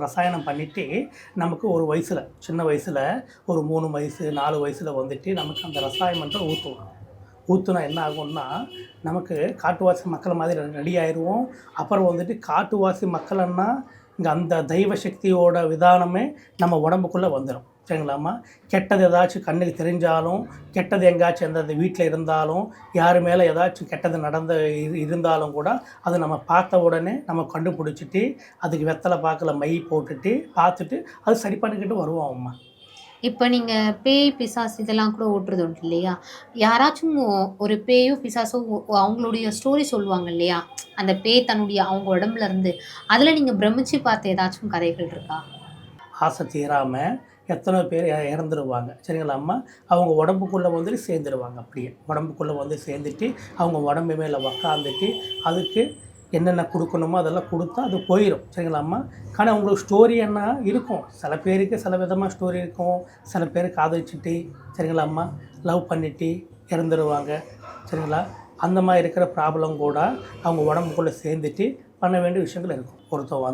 ரசாயனம் பண்ணிவிட்டு நமக்கு ஒரு வயசில் சின்ன வயசில் ஒரு மூணு வயசு நாலு வயசில் வந்துட்டு நமக்கு அந்த ரசாயனத்தை ஊற்றுவோம் ஊற்றுனா என்ன ஆகும்னா நமக்கு காட்டுவாசி மக்கள் மாதிரி ரெடி ஆயிடுவோம் அப்புறம் வந்துட்டு காட்டுவாசி மக்கள்னா இங்கே அந்த தெய்வ சக்தியோட விதானமே நம்ம உடம்புக்குள்ளே வந்துடும் சரிங்களாம்மா கெட்டது ஏதாச்சும் கண்ணுக்கு தெரிஞ்சாலும் கெட்டது எங்கேயாச்சும் எந்த வீட்டில் இருந்தாலும் யார் மேலே ஏதாச்சும் கெட்டது நடந்த இரு இருந்தாலும் கூட அதை நம்ம பார்த்த உடனே நம்ம கண்டுபிடிச்சிட்டு அதுக்கு வெத்தலை பாக்கில் மை போட்டுட்டு பார்த்துட்டு அது சரி பண்ணிக்கிட்டு வருவோம் அம்மா இப்போ நீங்கள் பேய் பிசாசு இதெல்லாம் கூட ஓட்டுறது உண்டு இல்லையா? யாராச்சும் ஒரு பேயோ பிசாசோ ஒ- அவங்களுடைய ஸ்டோரி சொல்லுவாங்க இல்லையா? அந்த பேய் தன்னுடைய அவங்க உடம்புல இருந்து அதில் நீங்கள் பிரமிச்சு பார்த்த ஏதாச்சும் கதைகள் இருக்கா? ஆசை தீராமல் எத்தனை பேர் இறந்துருவாங்க. சரிங்களாம்மா அவங்க உடம்புக்குள்ளே வந்துட்டு சேர்ந்துருவாங்க அப்படியே. உடம்புக்குள்ளே வந்து சேர்ந்துட்டு அவங்க உடம்பு மேலே உக்காந்துட்டு அதுக்கு என்னென்ன கொடுக்கணுமோ அதெல்லாம் கொடுத்தா அது போயிடும் சரிங்களாம்மா ஆனால் உங்களுக்கு ஸ்டோரி என்ன இருக்கும்? சில பேருக்கு சில விதமாக ஸ்டோரி இருக்கும். சில பேர் காதலிச்சுட்டு சரிங்களாம்மா லவ் பண்ணிட்டு இறந்துருவாங்க. சரிங்களா? அந்த மாதிரி இருக்கிற ப்ராப்ளம் கூட அவங்க உடம்புக்குள்ளே சேர்ந்துட்டு பண்ண வேண்டிய விஷயங்கள் இருக்கும். ஒருத்தர்